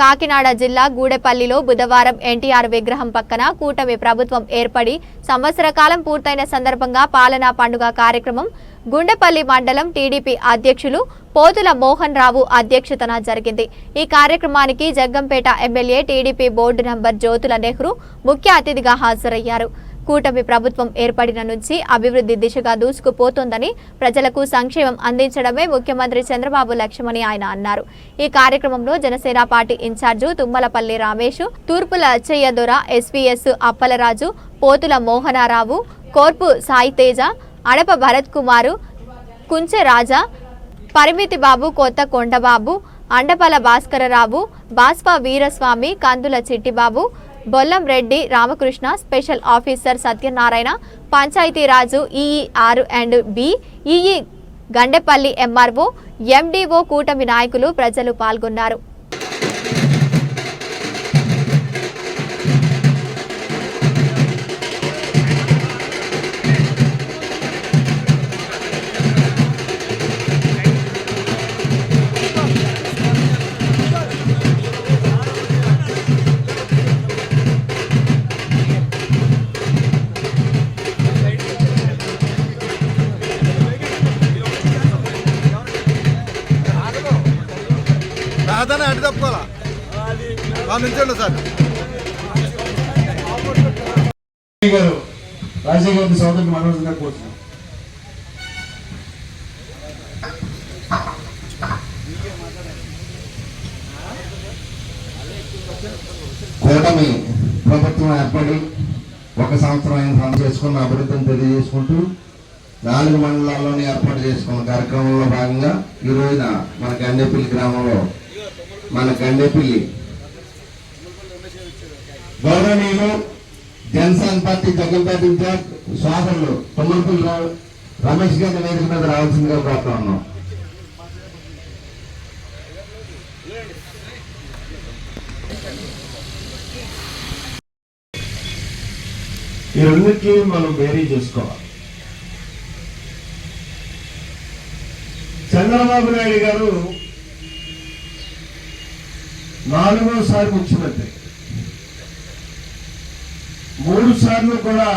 కాకినాడ జిల్లా గూడెపల్లిలో బుధవారం ఎన్టీఆర్ విగ్రహం పక్కన కూటమి ప్రభుత్వం ఏర్పడి సంవత్సర కాలం పూర్తయిన సందర్భంగా పాలనా పండుగ కార్యక్రమం గుండెపల్లి మండలం టీడీపీ అధ్యక్షులు పోతుల మోహన్ రావు అధ్యక్షతన జరిగింది. ఈ కార్యక్రమానికి Jaggampeta MLA TDP board number Jyothula Nehru ముఖ్య అతిథిగా హాజరయ్యారు. కూటమి ప్రభుత్వం ఏర్పడిన నుంచి అభివృద్ధి దిశగా దూసుకుపోతోందని ప్రజలకు సంక్షేమం అందించడమే ముఖ్యమంత్రి చంద్రబాబు లక్ష్యమని ఆయన అన్నారు. ఈ కార్యక్రమంలో Janasena party in charge Tummalapalli Ramesh Turpula Achchayya Dora SVS Appalaraju Potula Mohanarao Korpu Saiteja Adapa Bharat Kumar Kuncheraja పరిమితి బాబు కొత్త Kondababu Andapala Bhaskararao బాస్పా Veeraswamy Kandula Chittibabu Bollam Reddy Ramakrishna special officer Satyanarayana Panchayati Raj EE R and B EE Gandepalli MRO MDO కూటమి నాయకులు ప్రజలు పాల్గొన్నారు. రాధానే అడ్డు తప్పుకోవాలా? ఆ sir. గారు రాజశేఖర రెడ్డి సోదరుని మనోజ్ గారు కోరుతున్నాం. కూటమి ప్రభుత్వం ఏర్పడి ఒక సంవత్సరం ఆయన పని చేసుకున్న అభివృద్ధిని తెలియజేసుకుంటూ నాలుగు మండలాల్లోనే ఏర్పాటు చేసుకున్న కార్యక్రమంలో భాగంగా ఈ రోజున మన గండేపల్లి గ్రామంలో మన గండేపల్లి. గౌరవనీయులు జనసేన పార్టీ జగన్పేట ఇన్ఛార్జ్ సోదరులు తొమ్మిది రమేష్ గారి వేదిక మీద రావాల్సిందిగా కోరుతా ఉన్నాం. ఈ రెండింటికి మనం వేరీ చేసుకోవాలి. చంద్రబాబు నాయుడు గారు నాలుగోసారి ముఖ్యమంత్రి మూడు సార్లు కూడా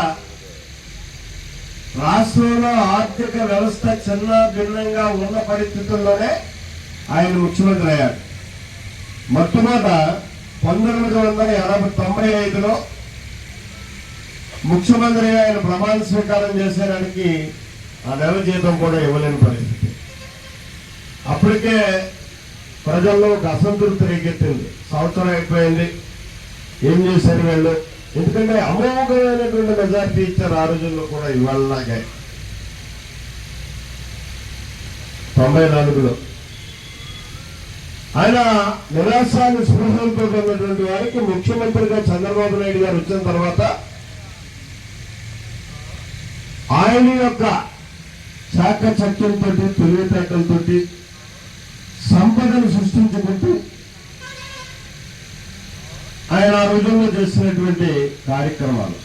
రాష్ట్రంలో ఆర్థిక వ్యవస్థ చిన్న భిన్నంగా ఉన్న పరిస్థితుల్లోనే ఆయన ముఖ్యమంత్రి అయ్యారు. మొట్టమొదట పంతొమ్మిది వందల ఎనభై తొంభై ఐదులో ముఖ్యమంత్రి ఆయన ప్రమాణ స్వీకారం చేసేదానికి ఆ నెల జీతం కూడా ఇవ్వలేని పరిస్థితి. అప్పటికే ప్రజల్లో ఒక అసంతృప్తి రేకెత్తింది. సంవత్సరం అయిపోయింది. ఏం చేశారు వీళ్ళు? ఎందుకంటే అమోఘమైనటువంటి మెజార్టీ ఇచ్చారు ఆ రోజుల్లో కూడా ఇవాళలాగే. తొంభై నాలుగులో ఆయన నిరాశాన్ని స్పృహంతో ఉన్నటువంటి వారికి ముఖ్యమంత్రిగా చంద్రబాబు నాయుడు గారు వచ్చిన తర్వాత ఆయన యొక్క శాఖ చాకచక్యంతో తెలివితేటలతోటి సంపదను సృష్టించుకుంటూ ఆయన ఆ రోజుల్లో చేసినటువంటి కార్యక్రమాలు.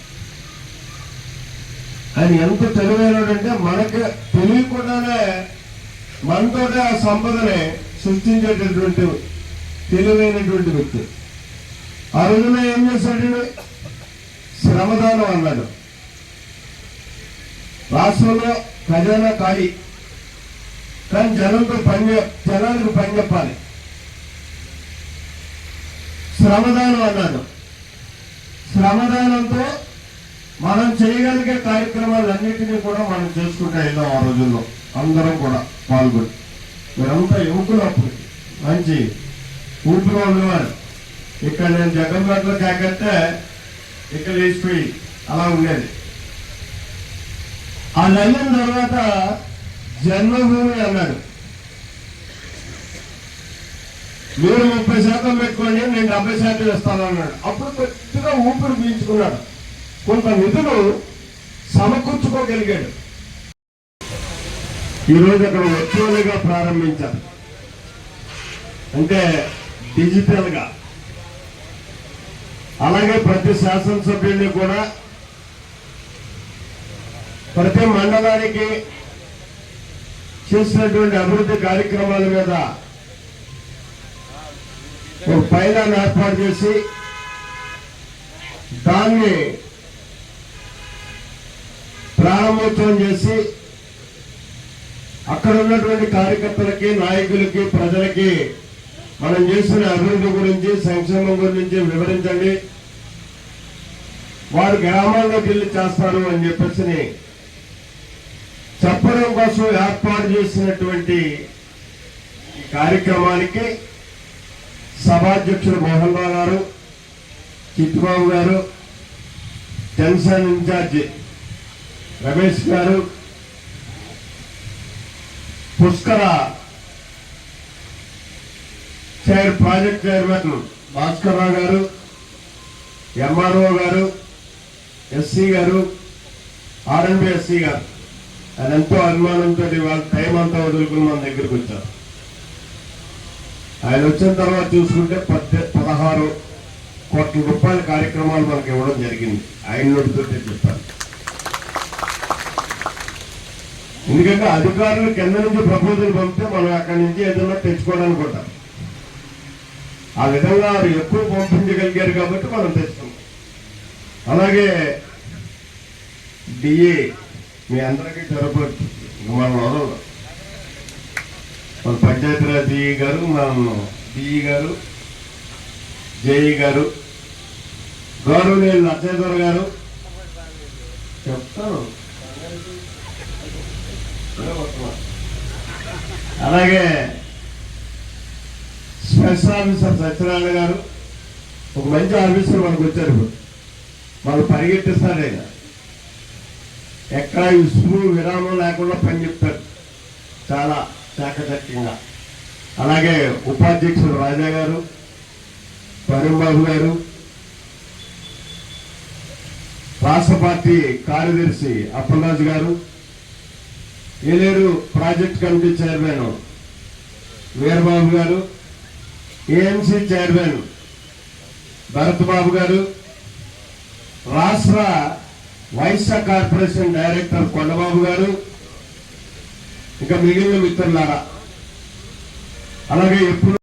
ఆయన ఎంత తెలివైనడంటే మనకు తెలియకుండానే మనతోటే ఆ సంపదని సృష్టించేటటువంటి తెలివైనటువంటి వ్యక్తి. ఆ రోజున ఏం చేశాడు శ్రమదానం అన్నాడు. రాష్ట్రంలో ఖజానా ఖాళీ. కానీ జనంతో పని జనానికి పని చెప్పాలి. శ్రమదానం అన్నాను శ్రమదానంతో మనం చేయగలిగే కార్యక్రమాలన్నింటినీ కూడా మనం చేసుకుంటూ వెళ్దాం ఆ రోజుల్లో అందరం కూడా పాల్గొని. మీరంతా యువకులు అప్పుడు. మంచి ఊపిలో ఉండేవారు ఇక్కడ నేను జగన్పేటలో కాకంటే ఇక్కడ వేసిపోయి అలా ఉండేది. ఆ అయిన తర్వాత జన్మభూమి అన్నాడు. మీరు ముప్పై శాతం పెట్టుకోండి నేను డెబ్బై శాతం ఇస్తాను అన్నాడు. అప్పుడు కొద్దిగా ఊపిరి పీల్చుకున్నాడు. కొంత నిధులు సమకూర్చుకోగలిగాడు. ఈరోజు అక్కడ వర్చువల్గా ప్రారంభించారు. అంటే డిజిటల్గా. అలాగే ప్రతి శాసనసభ్యుడిని కూడా ప్రతి మండలానికి చేసినటువంటి అభివృద్ధి కార్యక్రమాల మీద ఒక పైలాన్ని ఏర్పాటు చేసి దాన్ని ప్రారంభోత్సవం చేసి అక్కడ ఉన్నటువంటి కార్యకర్తలకి నాయకులకి ప్రజలకి మనం చేసిన అభివృద్ధి గురించి సంక్షేమం గురించి వివరించండి. వారు గ్రామాల్లోకి వెళ్ళి చేస్తారు అని చెప్పేసి చెప్పడం కోసం ఏర్పాటు చేసినటువంటి కార్యక్రమానికి సభాధ్యక్షుడు మోహన్ రావు గారు చిట్టుబాబు గారు Janasena incharge Ramesh garu Pushkara chair project chairman Bhaskar Rao garu MRO garu SC గారు ఆర్ఎన్బి ఎస్సీ గారు. ఆయన ఎంతో అభిమానంతో వాళ్ళ టైం అంతా వదులుకుని మన దగ్గరికి వచ్చారు. ఆయన వచ్చిన తర్వాత చూసుకుంటే పద్దె పదహారు కోట్ల రూపాయల కార్యక్రమాలు మనకి ఇవ్వడం జరిగింది. ఆయన నోటితోటే చెప్పాను ఎందుకంటే అధికారులు కింద నుంచి ప్రపోజల్ పంపితే మనం అక్కడి నుంచి ఏదైనా తెచ్చుకోవడానికి ఉంటాం. ఆ విధంగా వారు ఎక్కువ పంపించగలిగారు కాబట్టి మనం తెచ్చుకున్నాం అలాగే డిఏ మీ అందరికీ తెరపచ్చు మనం వదలదు. మన పంచాయతీరాజ్ డిఈ గారు మన డిఈ గారు జేఈ గారు గౌరవనీయులు నచ్చేశ్వర గారు. చెప్తాను. అలాగే స్పెషల్ ఆఫీసర్ సత్యనారాయణ గారు ఒక మంచి ఆఫీసర్ మనకు వచ్చారు ఇప్పుడు. వాళ్ళు పరిగెట్టిస్తారు ఆయన. ఎక్కడ ఇసులు విరామం లేకుండా పని చెప్తారు చాలా చాకచక్యంగా. అలాగే ఉపాధ్యక్షుడు రాజా గారు బాబు గారు రాష్ట్ర పార్టీ కార్యదర్శి Appalaraju garu Eleru project committee chairman Veerababu garu AMC chairman Bharat బాబు గారు రాష్ట్ర వైసా కార్పొరేషన్ డైరెక్టర్ కొండబాబు గారు ఇంకా మిగిలిన మిత్రులారా. అలాగే ఎప్పుడు